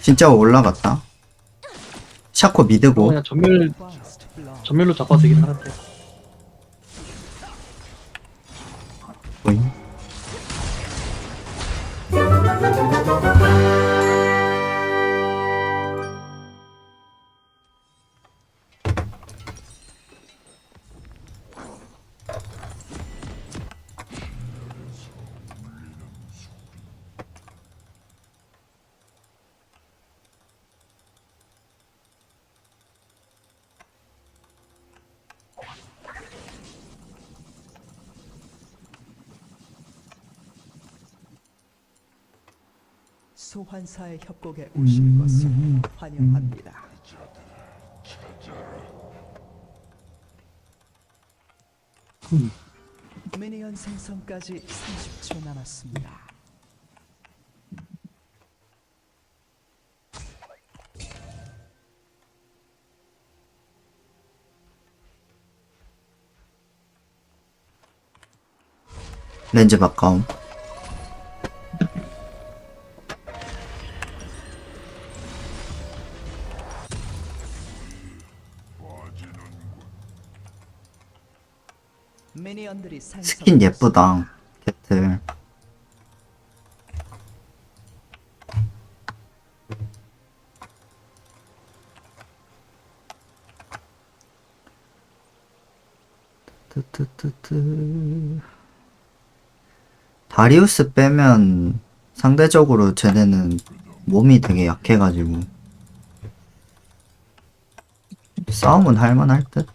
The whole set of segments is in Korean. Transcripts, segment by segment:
진짜 올라갔다. 샤코 미드고. 그냥 전멸 전멸로 잡아도 되긴 하는데 소환사의 협곡에 오신 것을 환영합니다. 미니언 생성까지 30초 남았습니다. 렌즈 바꿔옴. 스킨 예쁘다. 캐틀. 뜨뜨뜨뜨. 다리우스 빼면 상대적으로 쟤네는 몸이 되게 약해가지고 싸움은 할만할 듯?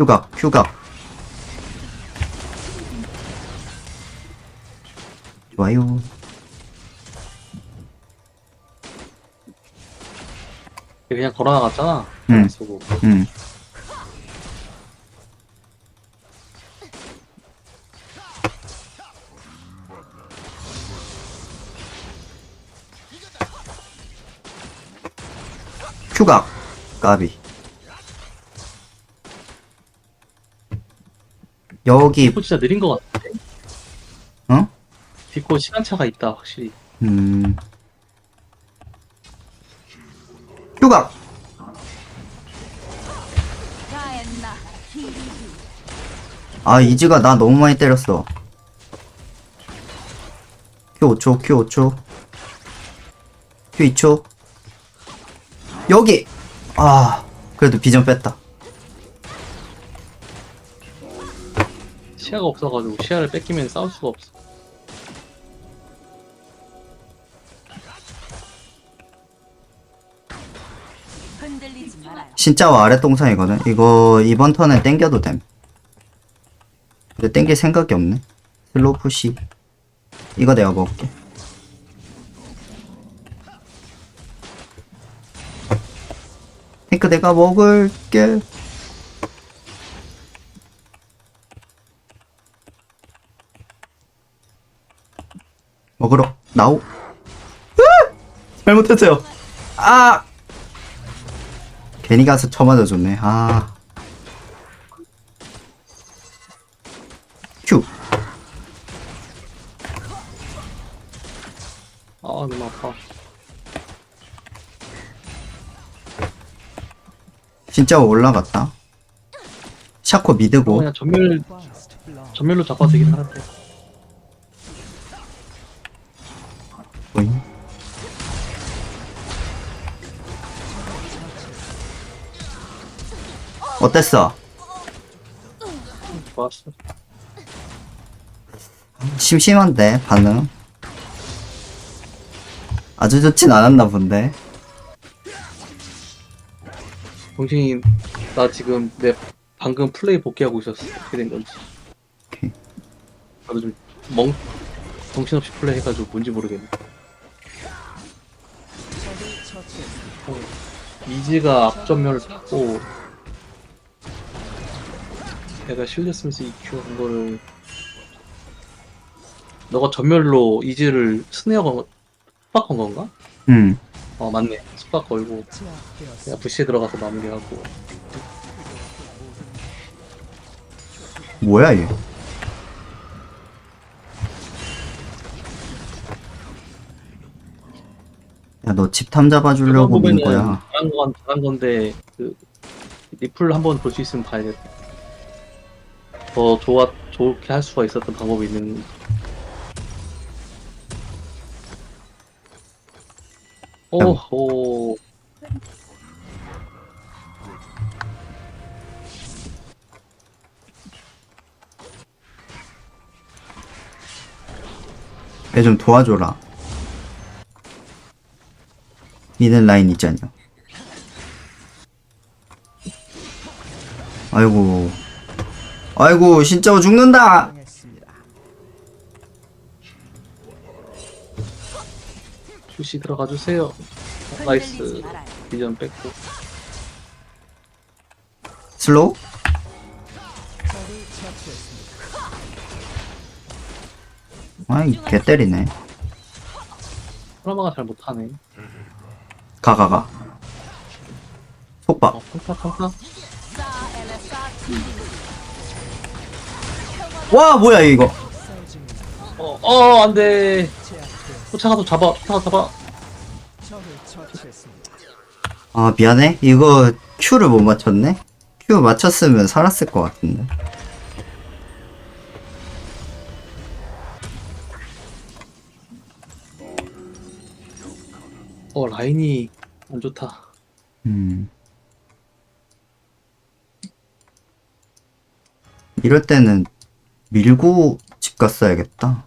휴각, 휴각. 좋아요. 그냥 걸어 나갔잖아 응. 휴각, 까비. 여기, 디코 진짜 느린 것 같은데 어? 디코 시간차가 있다 확실히 음. 휴각! 아, 이즈가 나 너무 많이 때렸어. Q 5초, Q 5초. Q 2초. 여기! 아, 그래도 비전 뺐다. 시야가 없어가지고 시야를 뺏기면 싸울 수가 없어 흔들리지 말아요. 진짜와 아래 동상이거든. 이거 이번 턴에 땡겨도 됨. 근데 땡길 생각이 없네. 슬로우 푸시. 이거 내가 먹을게. 탱크 내가 먹을게. 먹으러 나오. 으아! 잘못했어요. 아! 괜히 가서 쳐맞아 줬네. 아. 큐. 아 너무 아파 진짜 올라갔다. 샤코 미드고. 그냥 전멸 전멸로 잡아도 되긴 하는데 어땠어? 좋았어 심심한데 반응. 아주 좋진 않았나 본데. 동생이 나 지금 내 방금 플레이 복귀하고 있었어 어떻게 된 건지 오케이. 나도 좀 멍 정신없이 플레이 해가지고 뭔지 모르겠네 어, 이지가 앞전멸을 받고 내가 실렸으면서 EQ 한 거를 너가 전멸로 이지를 스네어가 숙박 건 건가? 음. 어 맞네 숙박 걸고. 내가 부시에 들어가서 마무리하고 뭐야 얘? 야 너 집 탐 잡아 주려고 온 보면은 거야. 잘한 건 잘한 건데 그 리플 한번 볼 수 있으면 봐야겠다. 더 좋아 좋게 할 수가 있었던 방법이 있는. 오, 오, 얘좀 도와줘라. 미는 라인 있잖여. 아이고. 아이고, 진짜 죽는다! 슈시 들어가 주세요. 나이스. 비전 뺐고. 슬로우? 아이, 개 때리네. 프라마가 잘 못하네. 가, 가, 가. 속박. 어, 평타, 평타. 와, 뭐야, 이거. 어, 어, 안 돼. 쫓아가서 잡아, 쫓아가 잡아. 아, 미안해. 이거 Q를 못 맞췄네? Q 맞췄으면 살았을 것 같은데. 어, 라인이 안 좋다. 음. 이럴 때는 밀고 집 갔어야겠다.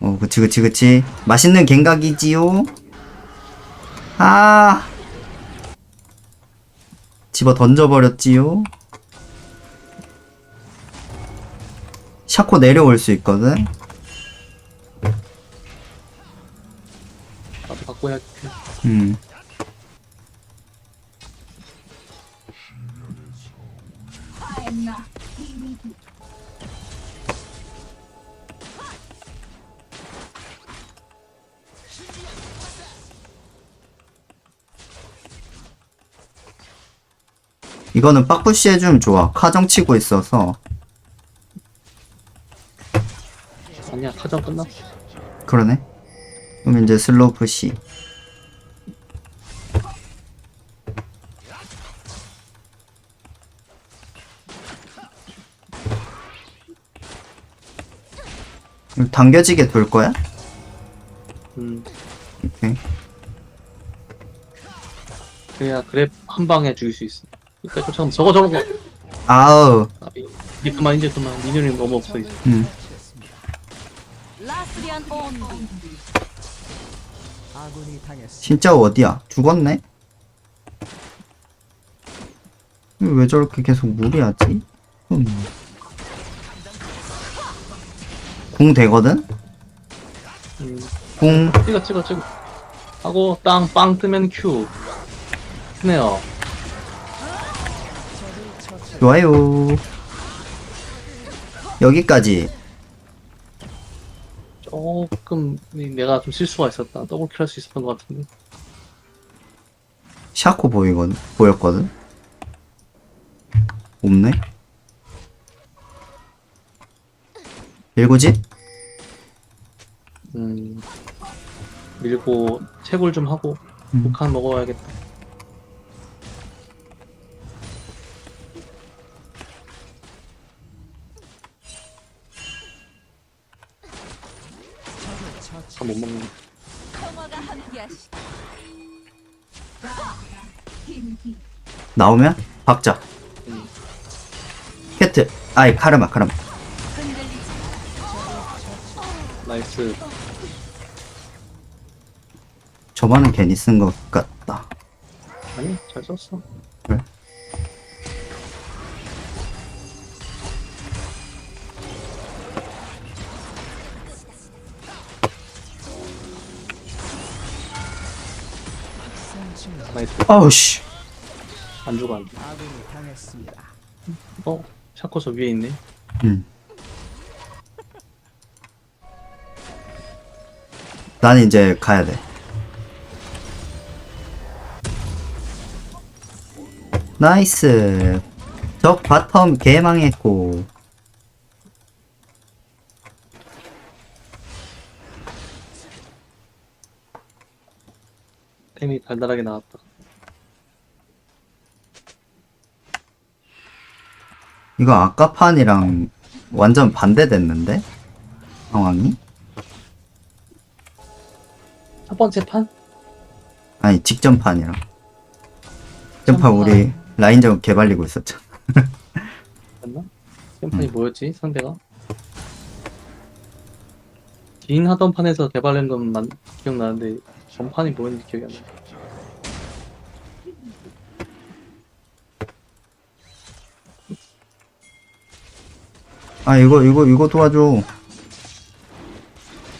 어, 그치, 그치, 그치. 맛있는 갱각이지요? 아! 집어 던져버렸지요? 샤코 내려올 수 있거든? 나도 바꿔야 돼. 음. 이거는 빡부시 해주면 좋아. 카정 치고 있어서. 아니야, 카정 끝났어. 그러네. 그럼 이제 슬로우 푸시. 당겨지게 돌 거야? 음, 오케이. 그래야 그랩 한 방에 죽일 수 있어. 그러니까 쫓아가면 저거 저거. 아우. 아, 이- 이제 그만 이제 그만. 미니언이 너무 없어 이제. 음. 라스리안 온비. 아군이 당했습니다. 진짜 어디야? 죽었네? 왜 저렇게 계속 무리하지? 음. 궁 되거든? 음, 궁 찍어 찍어 찍어. 하고 땅 빵 뜨면 큐. 처치. 좋아요. 여기까지. 조금 내가 좀 실수가 있었다. 더블킬 할 수 있었던 것 같은데. 샤코 보이거든? 보였거든? 없네? 일구지? 음, 밀고 채굴 좀 하고 음. 북한 먹어야겠다. 적을 처치. 다못 먹는. 평화가 함께하시. 나오면 박자. 음. 캐트. 아이, 카르마, 카르마. 나이스. 저번엔 괜히 쓴 것 같다. 아니 잘 썼어. 그래? 나이스. 아우 씨. 안 죽어 안 죽어. 어 샤코 저 위에 있네. 음. 난 이제 가야 돼. 나이스. 적 바텀 개망했고. 템이 달달하게 나왔다. 이거 아까 판이랑 완전 반대됐는데? 상황이? 첫 번째 판? 아니, 직전 판이랑. 직전 판 직전 우리 라인전 개발리고 있었죠. 맞나? 음. 템판이 뭐였지? 상대가? 긴 하던 판에서 개발한 것만 기억나는데 전판이 뭐였는지 기억이 안 나. 아, 이거, 이거, 이거 도와줘.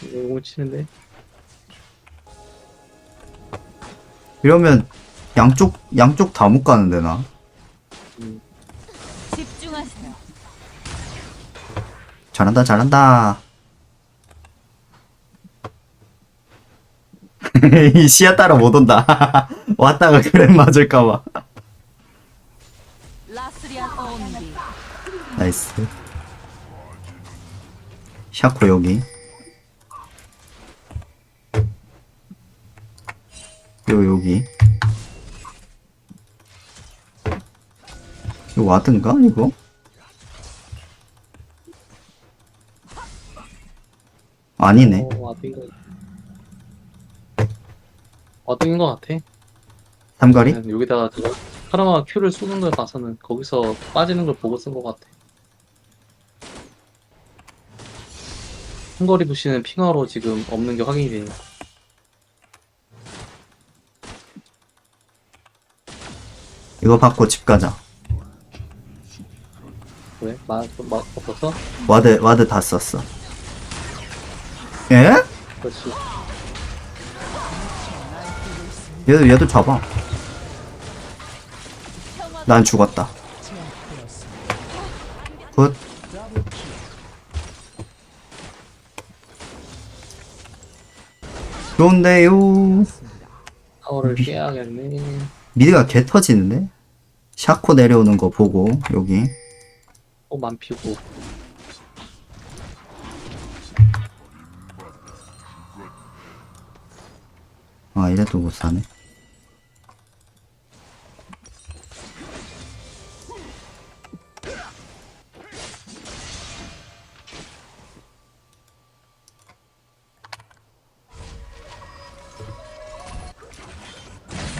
이거 치는데 이러면 양쪽, 양쪽 다 못 가는데, 나. 집중하세요. 잘한다, 잘한다. 이 시야 따라 못 온다. 왔다가 그래 맞을까봐. 나이스. 샤코 여기. 요 여기. 이거 와든가 이거? 아니네. 어, 와딩인 거 같아. 삼거리? 그냥 여기다가 저거 카라마 큐를 쏘는 걸 봐서는 거기서 빠지는 걸 보고 쓴 것 같아. 한거리 부시는 핑화로 지금 없는 게 확인이 되네. 이거 받고 집 가자. 왜? 막, 막, 없었어? 와드 와드 다 썼어. 예? 그렇지. 얘도 얘도 잡아. 난 죽었다. 굿. 좋은데요. 타워를 깨야겠네. 미드가 개 터지는데? 샤코 내려오는 거 보고 여기 또만 피고. 아 이래도 못 사네.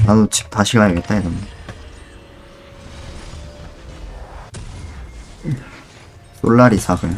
나도 집 다시 가야겠다 이러면. 솔라리 사글.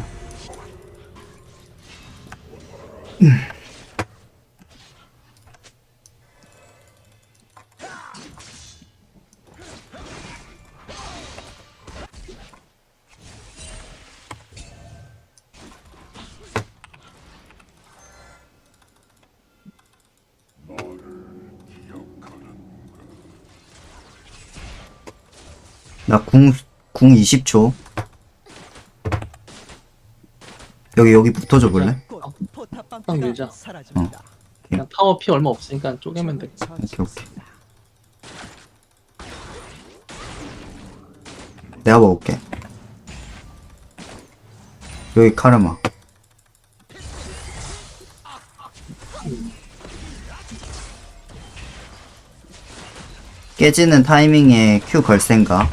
나 궁, 궁 20초. 여기, 여기 붙어줘 볼래? 딱 밀자. 사라집니다. 그냥 타워 피 얼마 없으니까 쪼개면 돼. 오케이, 오케이. 내가 먹을게. 여기 카르마. 깨지는 타이밍에 큐걸 생각.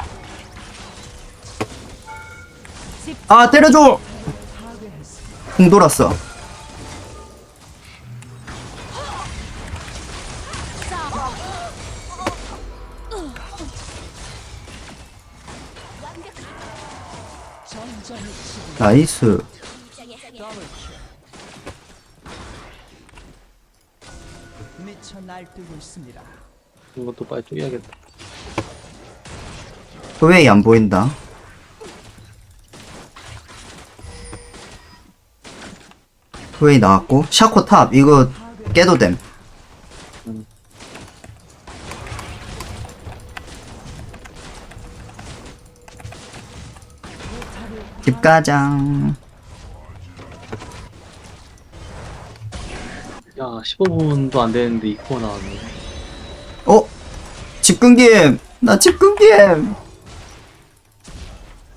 아, 때려줘! 공 돌았어. 나이스. 미쳐 날뛰고 있습니다. 이것도 빨리 쪼개야겠다. 왜안 보인다? 후웨이 나왔고 샤코 탑 이거 깨도 됨. 음. 집 가장. 야 15분도 안 되는데 이코가 나왔네. 어? 집근김! 나 집근김!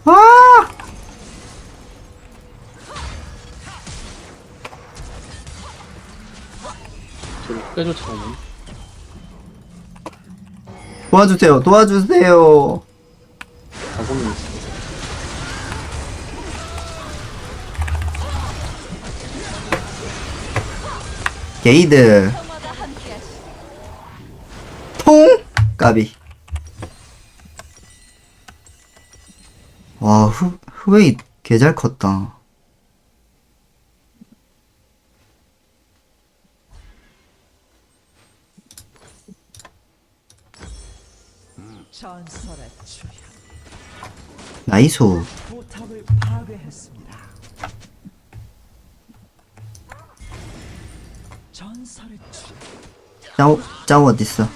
아! 쫓아오네. 도와주세요, 도와주세요! 가고는 있어. 게이드. 통! 까비. 와, 후, 후웨이 개 잘 컸다. 전설의 나이소. 포탑을 파괴했습니다. 전설의 주현 짜오, 짜오 어딨어?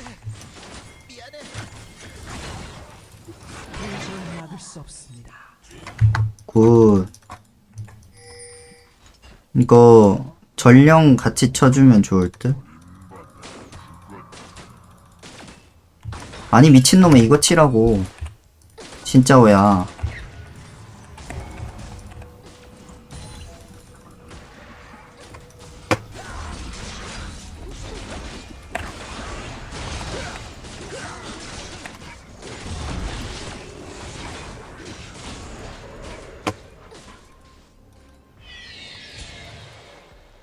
도저히 막을 수 없습니다. 굿. 이거, 전령 같이 쳐주면 좋을 듯? 아니, 미친놈아, 이거 치라고. 진짜 오야.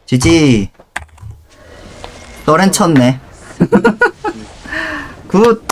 지지. 너렌 쳤네. 굿.